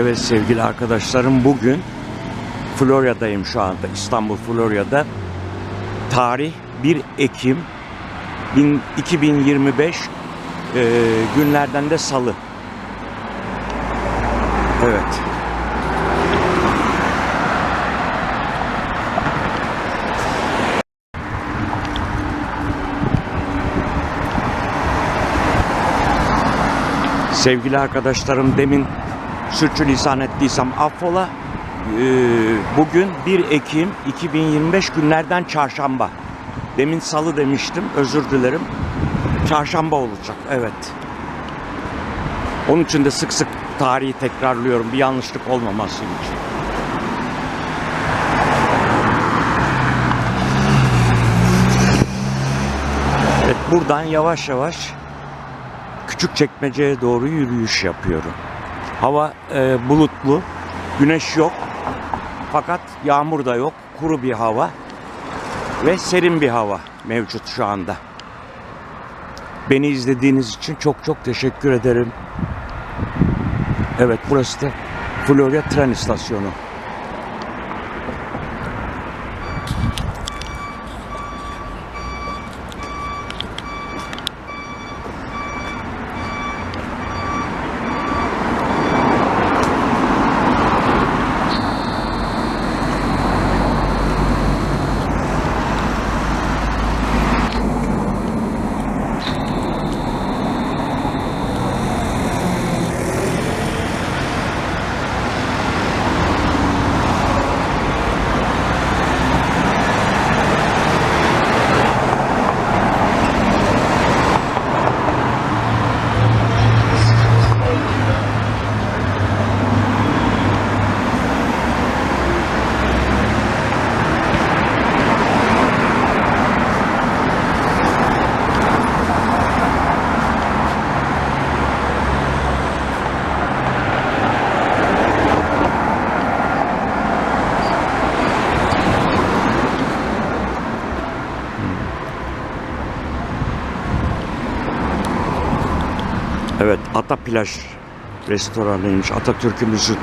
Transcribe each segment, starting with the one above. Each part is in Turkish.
Evet sevgili arkadaşlarım bugün Florya'dayım şu anda İstanbul Florya'da. Tarih 1 Ekim bin- 2025 e, günlerden de salı. Evet. Sevgili arkadaşlarım demin sürçülisan ettiysem affola. Ee, bugün 1 Ekim 2025 günlerden çarşamba. Demin salı demiştim özür dilerim. Çarşamba olacak evet. Onun için de sık sık tarihi tekrarlıyorum bir yanlışlık olmaması için. Evet buradan yavaş yavaş küçük çekmeceye doğru yürüyüş yapıyorum. Hava e, bulutlu, güneş yok. Fakat yağmur da yok. Kuru bir hava ve serin bir hava mevcut şu anda. Beni izlediğiniz için çok çok teşekkür ederim. Evet burası da Florya tren istasyonu. Evet Ata Plaj restoranıymış. Atatürk'ümüzün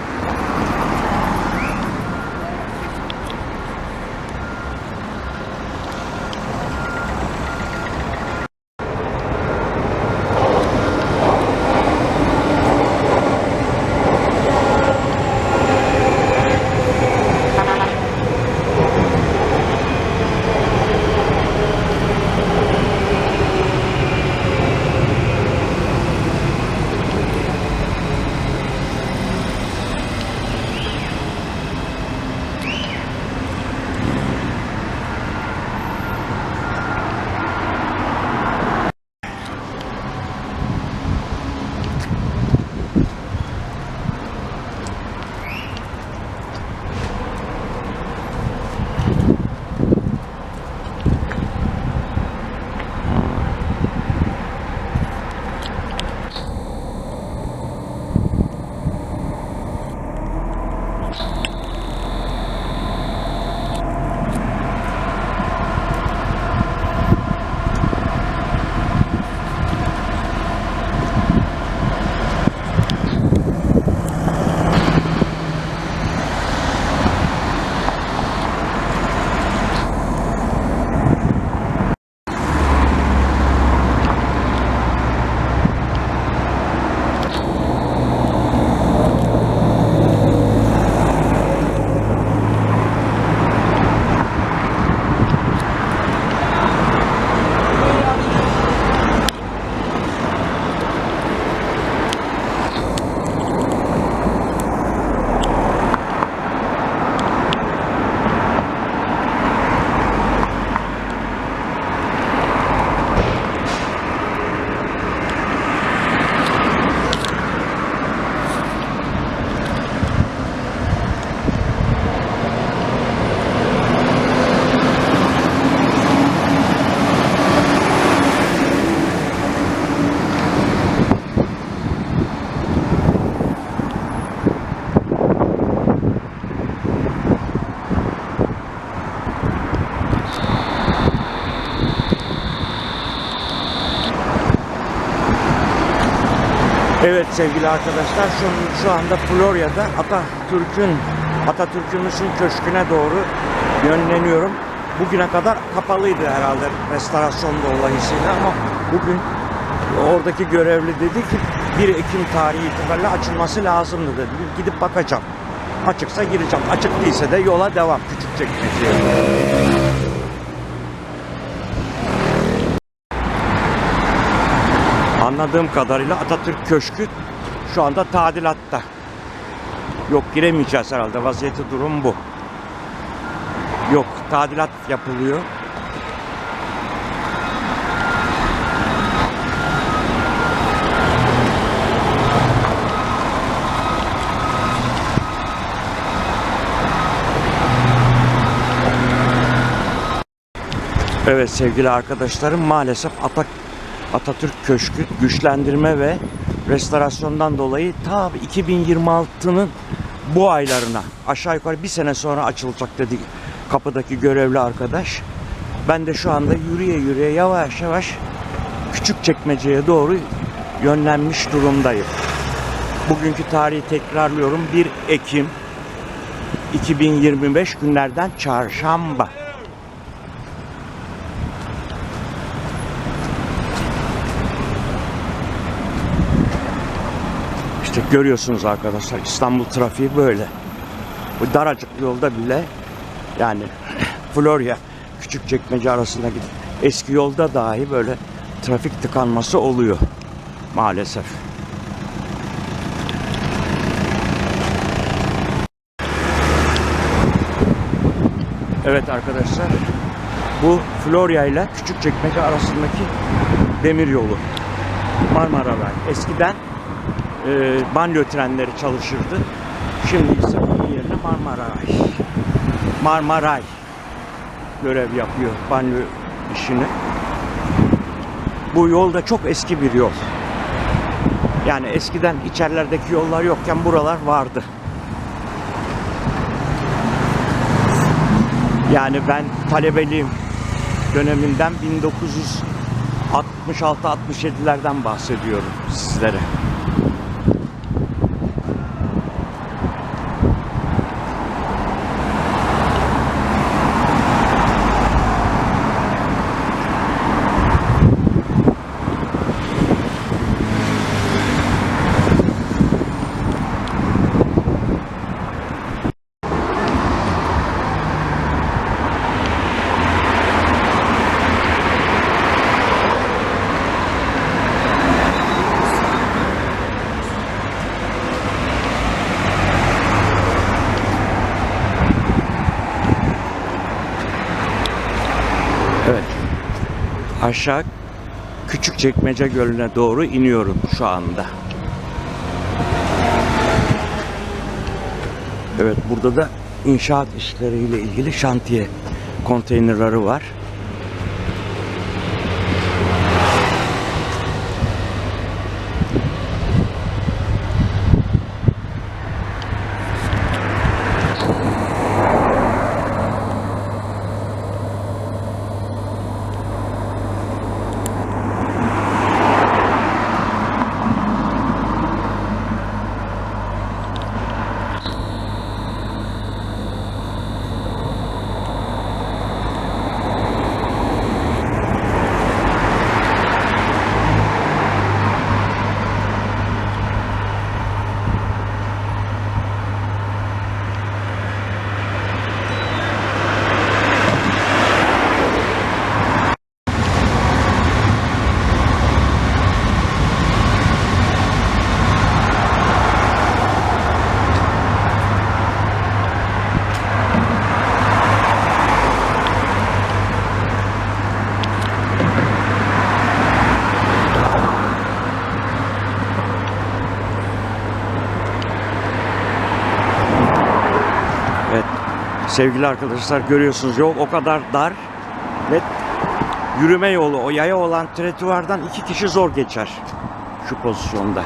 sevgili arkadaşlar şu, şu anda Florya'da Atatürk'ün Atatürk'ümüzün köşküne doğru yönleniyorum. Bugüne kadar kapalıydı herhalde restorasyon dolayısıyla ama bugün oradaki görevli dedi ki 1 Ekim tarihi itibariyle açılması lazımdı dedi. Gidip bakacağım. Açıksa gireceğim. Açık değilse de yola devam. Küçük çekmeceye. Anladığım kadarıyla Atatürk Köşkü şu anda tadilatta. Yok giremeyeceğiz herhalde. Vaziyeti durum bu. Yok tadilat yapılıyor. Evet sevgili arkadaşlarım maalesef Atak Atatürk Köşkü güçlendirme ve restorasyondan dolayı ta 2026'nın bu aylarına aşağı yukarı bir sene sonra açılacak dedi kapıdaki görevli arkadaş. Ben de şu anda yürüye yürüye yavaş yavaş küçük çekmeceye doğru yönlenmiş durumdayım. Bugünkü tarihi tekrarlıyorum 1 Ekim 2025 günlerden çarşamba. Görüyorsunuz arkadaşlar İstanbul trafiği böyle. Bu daracık yolda bile yani Florya Küçükçekmece arasında gidip eski yolda dahi böyle trafik tıkanması oluyor maalesef. Evet arkadaşlar bu Florya ile Küçükçekmece arasındaki demir yolu. Marmara Ray. Eskiden e, banyo trenleri çalışırdı. Şimdi ise bunun yerine Marmaray. Marmaray görev yapıyor banyo işini. Bu yol da çok eski bir yol. Yani eskiden içerilerdeki yollar yokken buralar vardı. Yani ben talebeliğim döneminden 1966-67'lerden bahsediyorum sizlere. Aşağı Küçükçekmece Gölü'ne doğru iniyorum şu anda. Evet burada da inşaat işleriyle ilgili şantiye konteynerları var. Sevgili arkadaşlar görüyorsunuz yol o kadar dar ve yürüme yolu o yaya olan tretuardan iki kişi zor geçer şu pozisyonda.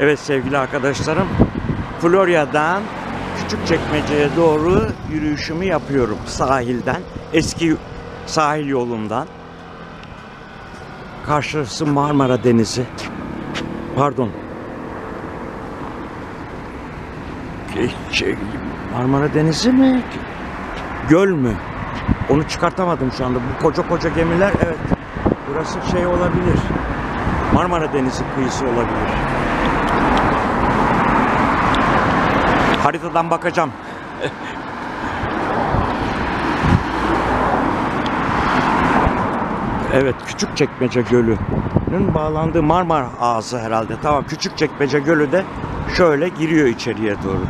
Evet sevgili arkadaşlarım, Florya'dan Küçükçekmece'ye doğru yürüyüşümü yapıyorum sahilden, eski sahil yolundan. Karşısı Marmara Denizi. Pardon. Şey, Marmara Denizi mi? Göl mü? Onu çıkartamadım şu anda. Bu koca koca gemiler evet. Burası şey olabilir. Marmara Denizi kıyısı olabilir. Haritadan bakacağım. evet, Küçükçekmece Gölü'nün bağlandığı Marmara Ağzı herhalde. Tamam, Küçükçekmece Gölü de şöyle giriyor içeriye doğru.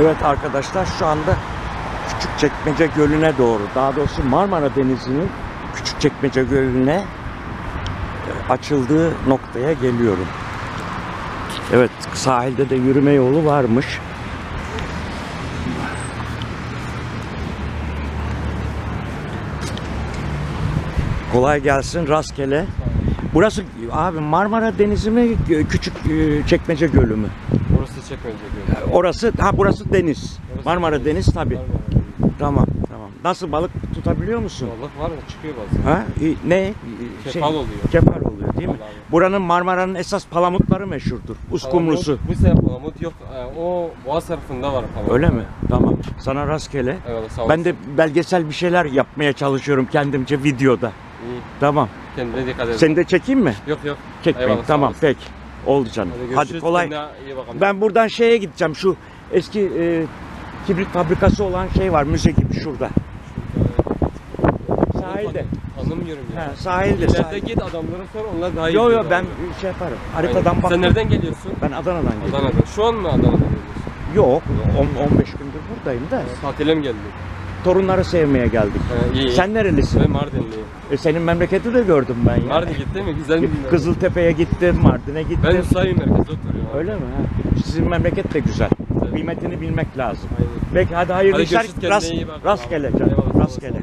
Evet arkadaşlar şu anda Küçükçekmece Gölü'ne doğru daha doğrusu Marmara Denizi'nin Küçükçekmece Gölü'ne e, açıldığı noktaya geliyorum. Evet sahilde de yürüme yolu varmış. Kolay gelsin rastgele. Burası abi Marmara Denizi mi küçük e, çekmece gölü mü? Burası çekmece diyor. Orası ha burası deniz. Burası Marmara Deniz tabi. Marmara Denizi. Tamam tamam. Nasıl balık tutabiliyor musun? Balık var mı? Çıkıyor bazen. Ha? Ne? Şey, Kefal oluyor. Kefal oluyor değil mi? Vallahi. Buranın Marmara'nın esas palamutları meşhurdur. Uskumrusu. Palamut- Bu sene palamut yok. Ee, O boğaz tarafında var palamut. Öyle mi? Tamam. Sana rastgele. Evet sağ Ben de belgesel bir şeyler yapmaya çalışıyorum kendimce videoda. İyi. Tamam. Kendine dikkat edin. Seni de çekeyim mi? Yok yok. Çekmeyin. Eyvallah, tamam peki. Oldu canım. Hadi, Hadi, kolay. Ben buradan şeye gideceğim. Şu eski e, kibrit fabrikası olan şey var. Müze gibi şurada. Sahilde. Anlamıyorum ya. Ha, sahilde. İleride sahilde. git adamlara sor onlar daha iyi Yo yo ben şey yaparım. Haritadan bak. Sen nereden geliyorsun? Ben Adana'dan geliyorum. Adana'dan. Şu an mı Adana'dan geliyorsun? Yok. 10 15 gündür buradayım da. Tatile mi geldin? Torunları sevmeye geldik. Ha, iyi. Sen nerelisin? Ben Mardinliyim. E, senin memleketi de gördüm ben ya. Mardin gitti mi? Güzel mi? Kızıltepe'ye gittim, Mardin'e gittim. Ben Nusaybin merkezde oturuyorum. Öyle mi? Ha? Sizin memleket de güzel. Güzel. Kıymetini bilmek lazım. Aynen. Peki hadi hayırlı Hadi işler. Rast, rastgele Eyvallah, Rastgele.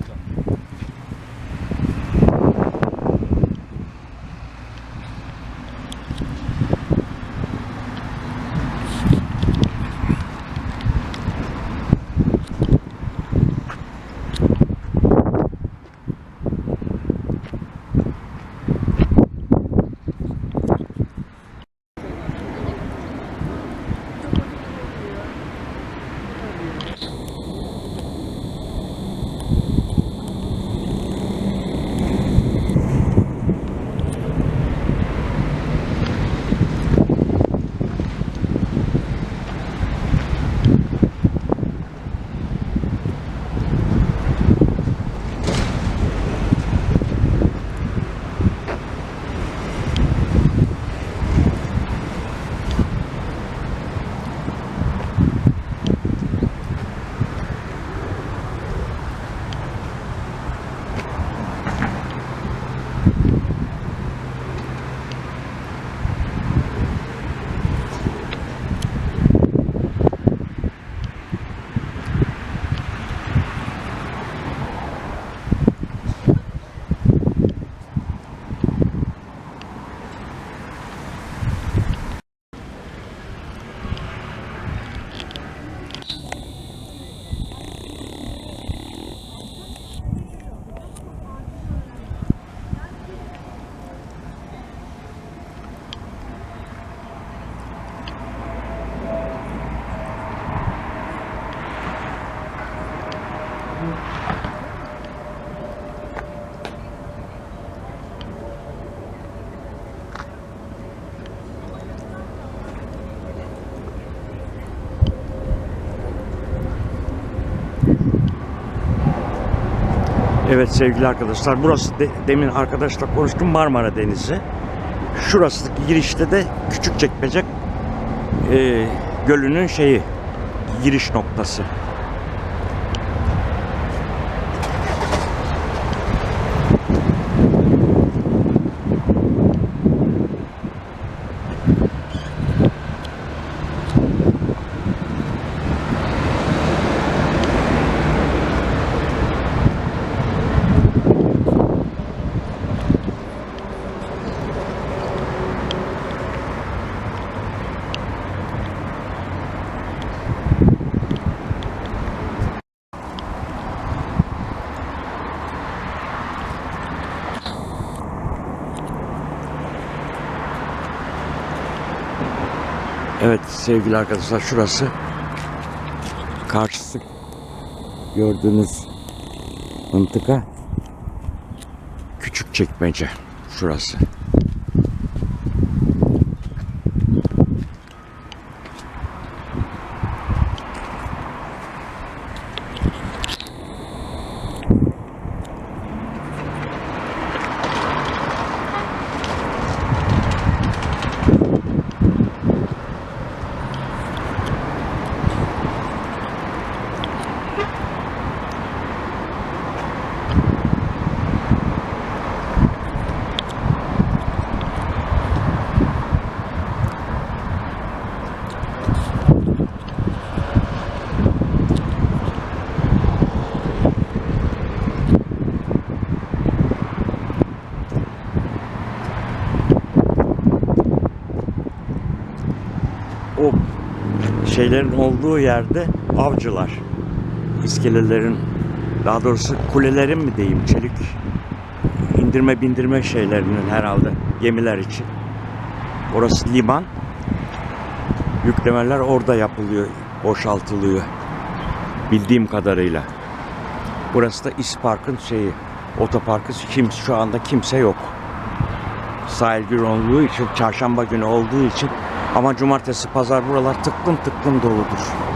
Evet sevgili arkadaşlar burası de- demin arkadaşla konuştum Marmara Denizi. Şurası girişte de Küçükçekmece e, gölünün şeyi giriş noktası. Evet sevgili arkadaşlar şurası. Karşısı. Gördüğünüz mıntıka. Küçük çekmece şurası. O şeylerin olduğu yerde avcılar. İskelelerin daha doğrusu kulelerin mi diyeyim çelik indirme bindirme şeylerinin herhalde gemiler için. Orası liman. Yüklemeler orada yapılıyor, boşaltılıyor. Bildiğim kadarıyla. Burası da İspark'ın şeyi, otoparkı kim şu anda kimse yok. Sahil günü olduğu için, çarşamba günü olduğu için ama cumartesi pazar buralar tıklım tıklım doludur.